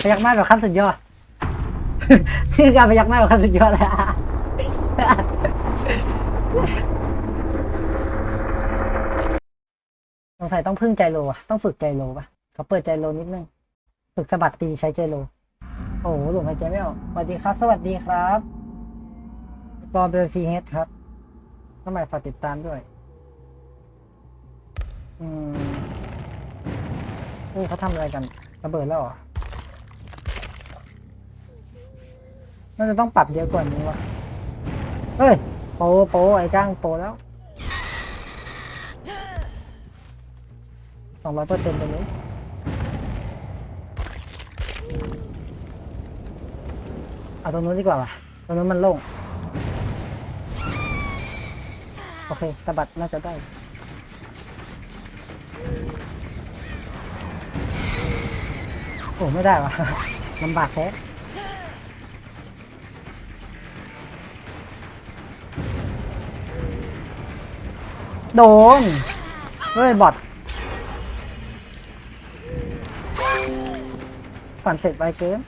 พยักหน้าแบบขั้นสุดยอดชื่อการพยักหน้าแบบขั้นสุดยอดเลยอะสงสัยต้องพึ่งใจโลอะต้องฝึกใจโลปะเขาเปิดใจโลนิดนึง ฝึกสะบัดตีใช้ใจโล โอ้โหหลงหายใจไม่ออกสวัสดีครับ สวัสดีครับปอเบลซีเฮดครับเข้ามฝากติดตามด้วย อืมเฮ้ยเขาทำอะไรกันระเบิดแล้วเหรอ น่าจะต้องปรับเยอะกว่านี้วะเฮ้ย โปโปไอ้ก้างโปแล้วสองร้อยเปอร์เซ็นต์ไปเลยเอาตรงนู้นดีกว่าว่ะตรงนู้นมันโล่ง โอเคสะบัดน่าจะได้โอ้ไม่ได้ว่ะลำบากแท้ โดน เฮ้ย บอทฝันเสร็จไปเกิน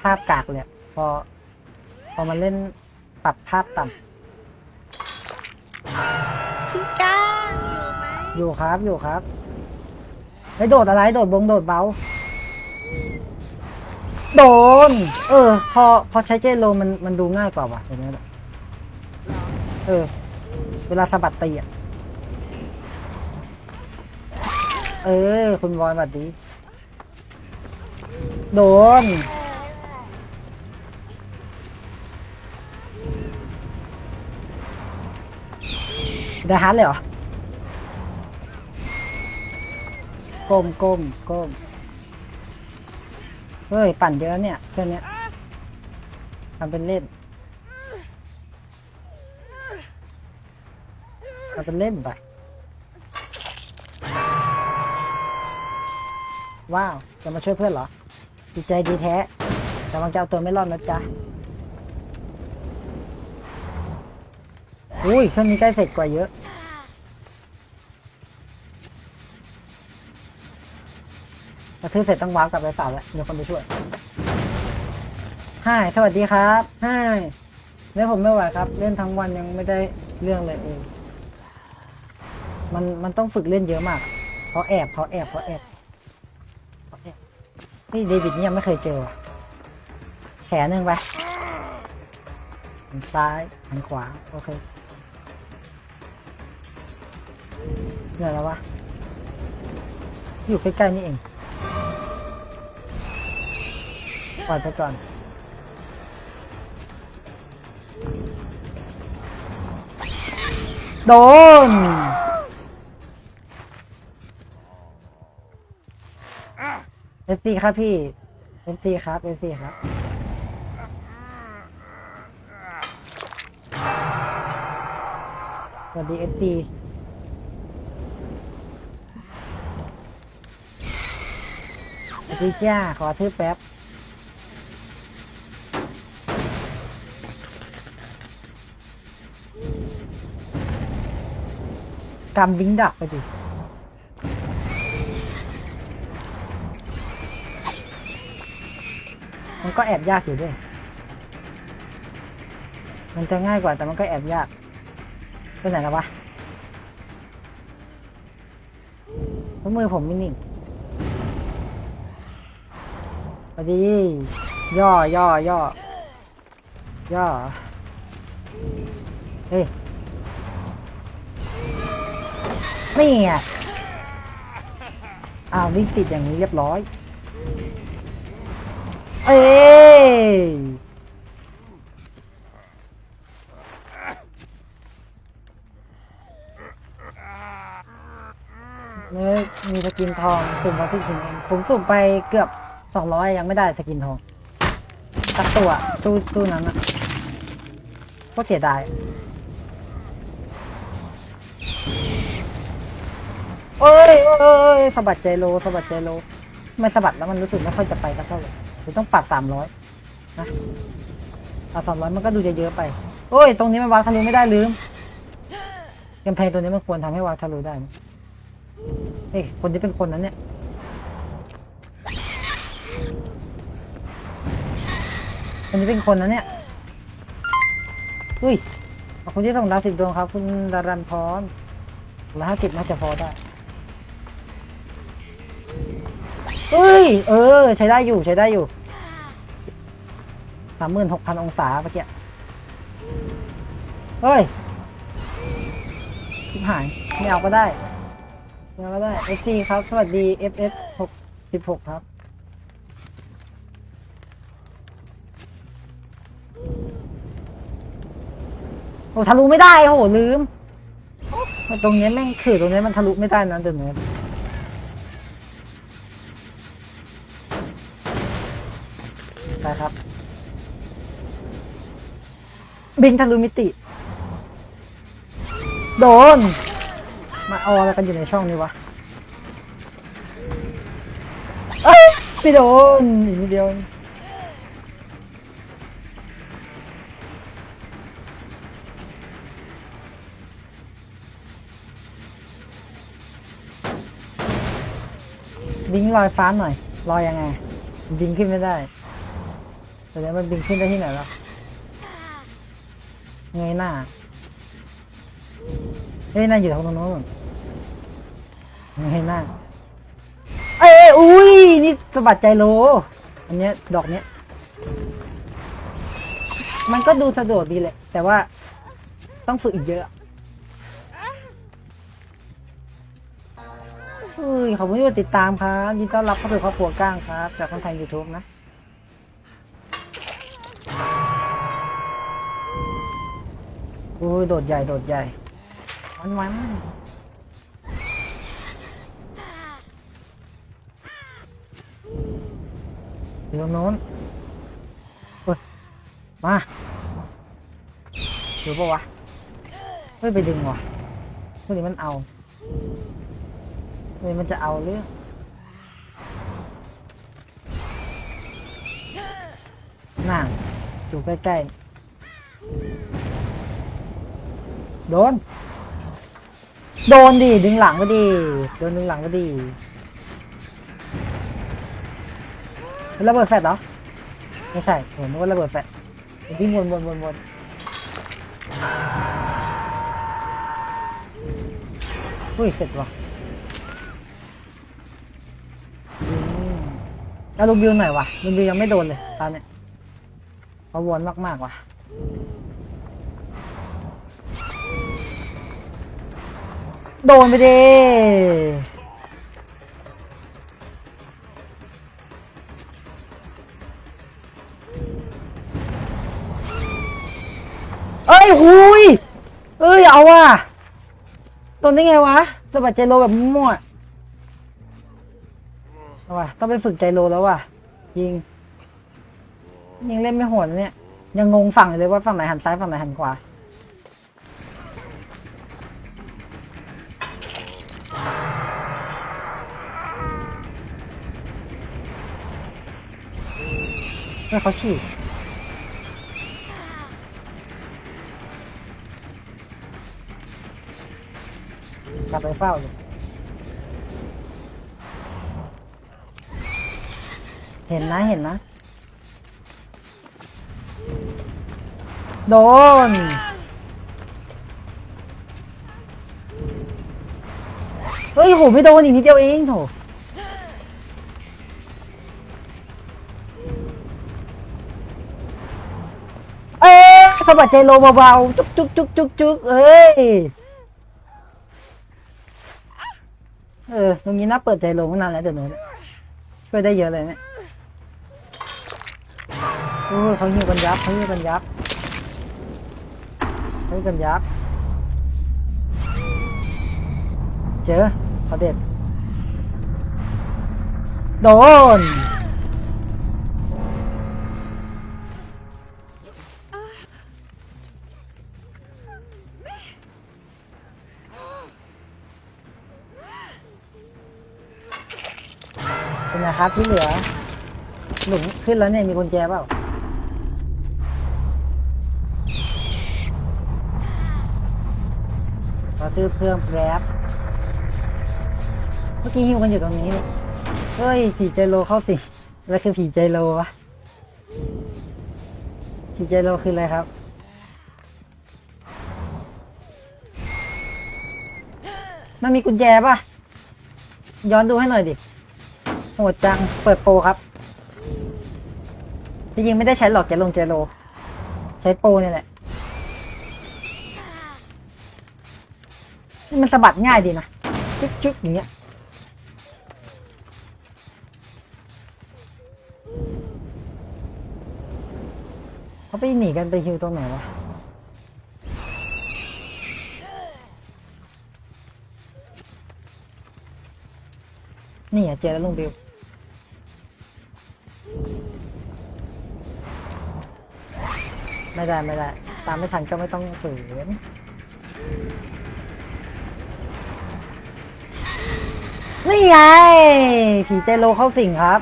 ภาพกากเลยอะพอ พอมาเล่นปรับภาพต่พี่ก้างอยู่ไหมำอยู่ครับ อยู่ครับไอ้ยโดดอะไร โดดบง โดดเบา โดน เออ พอพอใช้เจโลมันมันดูง่ายกว่าว่ะอย่างนี้แหละเออ เวลาสะบัดตีอะ เออ คุณบอยสวัสดี โดน ได้ฮัทเลยเหรอ ก้มก้มก้ม เฮ้ย ปั่นเยอะเนี่ยเพื่อนเนี้ยทำเป็นเล่นทำเป็นเล่นไป ว้าว จะมาช่วยเพื่อนเหรอดีใจดีแท้แต่วังจะเอาตัวไม่รอดนะจ๊ะอุ้ยเครื่องนี้ใกล้เสร็จกว่าเยอะ กระทืบเสร็จต้องวาร์ปกลับไปสาวแล้วเดี๋ยวคนไปช่วยฮ่สวัสดีครับฮ่เนี่ยผมไม่ไหวครับ เล่นทั้งวันยังไม่ได้เรื่องเลยเองมันมันต้องฝึกเล่นเยอะมากเพราะแอบเพราะแอบเพราะแอบเพราะแอบนี่เดวิดนี่ยังไม่เคยเจอว่ะแขนหนึ่งไปหันซ้ายหันขวา โอเคเหนื่อยแล้ววะอยู่ใกล้ๆนี่เอง ปล่อยไปก่อน โดน เอฟซีครับพี่ เอฟซีครับเอฟซีครับ สวัสดีเอฟซีสวัสดีจ้า ขอทื่อแป๊บ กำลิงดักไปดิมันก็แอบยากอยู่ด้วย มันจะง่ายกว่าแต่มันก็แอบยากไปไหนแล้ววะเพราะมือผมไม่นิ่งพอดี ย่อ ย่อ ย่อ ย่อ เฮ้ย นี่ไงอ้าววิ่งติดอย่างนี้เรียบร้อย เอ้ยเนี่ยมีสกินทองสุ่มมาที่ถึงเองผมสุ่มไปเกือบสองร้อยยังไม่ได้สกินทองตักตัวตู้ตู้นั้นอะก็เสียดาย เอ้ยเอ้ยเอ้ยสะบัดใจโลสะบัดใจโล ไม่สะบัดแล้วมันรู้สึกไม่ค่อยจะไปสักเท่าไหร่หรือต้องปรับสามร้อยนะเอาสามร้อยมันก็ดูจะเยอะไปโอ้ย ตรงนี้มันวางทะลุไม่ได้ลืมกำแพงตัวนี้มันควรทำให้วาทะลุได้เฮ้ยคนที่เป็นคนนั้นเนี่ยคนนี้เป็นคนนั้นเนี่ยอุ้ยขอบคุณที่ส่งดาวสิบดวงครับ คุณดารันพรร้อยห้าสิบน่าจะพอได้ เอ้ย เออ ใช้ได้อยู่ใช้ได้อยู่สามหมื่นหกพันองศาเมื่อกี้เฮ้ยชิบหายไม่เอาก็ได้ไม่เอาก็ได้ FC ครับ สวัสดี FS หกสิบหกครับโอ้ทะลุไม่ได้โอ้โหลืมตรงนี้แม่งคือตรงนี้มันทะลุไม่ได้นะเดี๋ยวนี้ ได้ครับ บินทะลุมิติ โดน มาเอาอะไรกันอยู่ในช่องนี้วะเอ้ยไม่โดนอีกนิดเดียวบิงลอยฟ้าหน่อยลอยยังไงบิงขึ้นไม่ได้ แต่เดี๋ยวมันบิงขึ้นได้ที่ไหนล่ะเงหน้าเฮ้ยน่าอยู่ทางโน้นเงหน้าเอ้ยอุ้ยนี่สะบัดใจโล อันเนี้ยดอกเนี้ย มันก็ดูสะดวกดีแหละ แต่ว่าต้องฝึกอีกเยอะเฮ้ยขอบคุณที่มาติดตามครับยินดีต้อนรับเข้าสู่ครอบครัวก้างครับ จากคนไทยยูทูบนะ อ้ยโดดใหญ่โดดใหญ่มันมันอยู่ตรงโน้นเฮ้ยมาอยู่ปะวะเฮ้ยไปดึงวะพวกนี้มันเอาเฮ้ยมันจะเอาเรื่องน่าอยู่ใกล้ๆ โดน โดนดิ ดึงหลังก็ดี โดนดึงหลังก็ดีระเบิดแฟดเหรอ ไม่ใช่ ผมนึกว่าระเบิดแฟดวิ่งวนวนวนวนอุ้ย เสร็จว่ะอืมแล้วลูกบิวหน่อยวะลูกบิวยังไม่โดนเลยตอนเนี้ยเขาวนมากๆว่ะ โดนไปเดิเอ้ยหุยเอ้ย เอาว่ะโดนได้ไงวะสะบัดเจโลแบบมั่วเอาว่ะต้องไปฝึกใจโลแล้วว่ะ ยิง ยิงเล่นไม่โหดนะเนี่ย ยังงงฝั่งเลยว่าฝั่งไหนหันซ้ายฝั่งไหนหันขวา เฮ้เขาฉีกกลับไปเฝ้าเลยเห็นนะเห็นนะ โดน เฮ้ยโหไม่โดนอีกนิดเดียวเองโถ สะบัดใจโลเบาๆจุกจุกจุกจุกจุกเอ้ย เออ ตรงนี้น่าเปิดใจโลตั้งนานแล้วเดี๋ยวนี้ช่วยได้เยอะเลยเนี่ยโอ้เขาหิวกันยับเขาหิวกันยับเขาหิวกันยับ เจอเขาเด็ด โดน เป็นไงครับที่เหลือ หลุมขึ้นแล้วเนี่ยมีกุญแจเปล่าขอตื้อเพิ่มแกร็บเมื่อกี้ฮิวกันอยู่ตรงนี้นี่เฮ้ย ผีใจโลเข้าสิ แล้วคือผีใจโลวะ ผีใจโลคืออะไรครับ มันมีกุญแจป่ะ ย้อนดูให้หน่อยดิ โหดจัง เปิดโปรครับจริงไม่ได้ใช้หลอกแกลงแกโล ใช้โปรนี่แหละนี่มันสะบัดง่ายดีนะชึกชึกอย่างเงี้ยเขาไปหนีกันไปฮิวตรงไหนวะนี่อะเจอแล้วลุงบิว ไม่ได้ไม่ได้ ตามไม่ทันก็ไม่ต้องฝืนนี่ไง ผีใจโลเข้าสิงครับ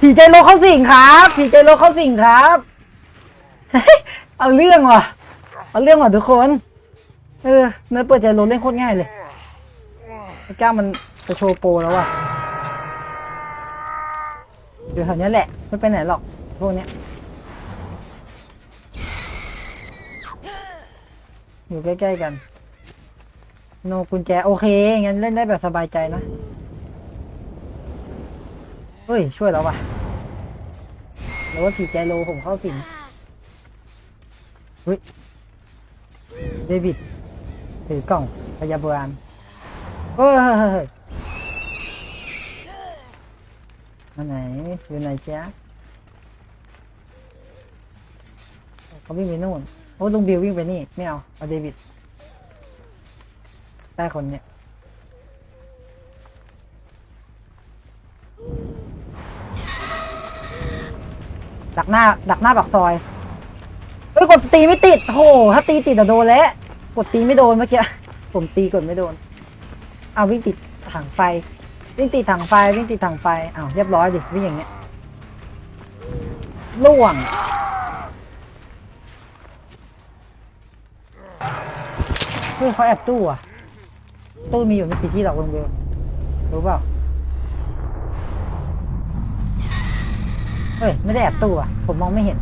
ผีใจโลเข้าสิงครับ ผีใจโลเข้าสิงครับเฮ้ยเอาเรื่องว่ะ เอาเรื่องว่ะทุกคน เออเนื้อเปิดใจโลเล่นโคตรง่ายเลยไอ้ก้ามันจะโชว์โปรแล้วว่ะ อยู่แถวนี้แหละ ไม่ไปไหนหรอก พวกเนี้ย อยู่ใกล้ๆกัน โนกุญแจ โอเค งั้นเล่นได้แบบสบายใจนะ เฮ้ย ช่วยเราว่ะหรือว่าผีใจโลผมเข้าสิงเฮ้ย เดวิดถือกล่องพยาบาลเฮ้ย มาไหนอยู่ไหนจ๊ะเขาวิ่งไปนู่นโอ้ลุงบิววิ่งไปนี่ไม่เอาเอาเดวิดได้คนเนี้ยดักหน้า ดักหน้าปากซอยเฮ้ยกดตีไม่ติดโหถ้าตีติดอะโดนแล้วกดตีไม่โดนเมื่อกี้ผมตีกดไม่โดน เอาวิ่งติดถังไฟ วิ่งติดถังไฟวิ่งติดถังไฟอ้าวเรียบร้อยดิวิ่งอย่างเงี้ยล่วงเฮ้ยเขาแอบตู้อะตู้มีอยู่ไม่กี่ที่หรอกลุงเบลรู้เปล่าเฮ้ยไม่ได้แอบตู้อะผมมองไม่เห็น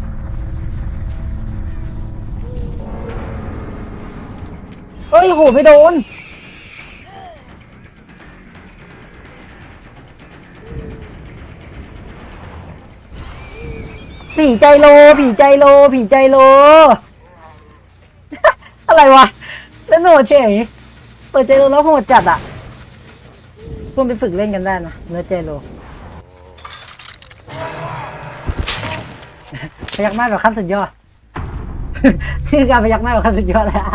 เอ้ยโหไม่โดน ผีใจโล ผีใจโล ผีใจโล อะไรวะเล่นโหดเฉยเปิดใจโลแล้วโหดจัดอะควรไปฝึกเล่นกันได้นะเนื้อใจโลพยักหน้าแบบขั้นสุดยอดนี่อการพยักหน้าแบบขั้นสุดยอดเลยอะ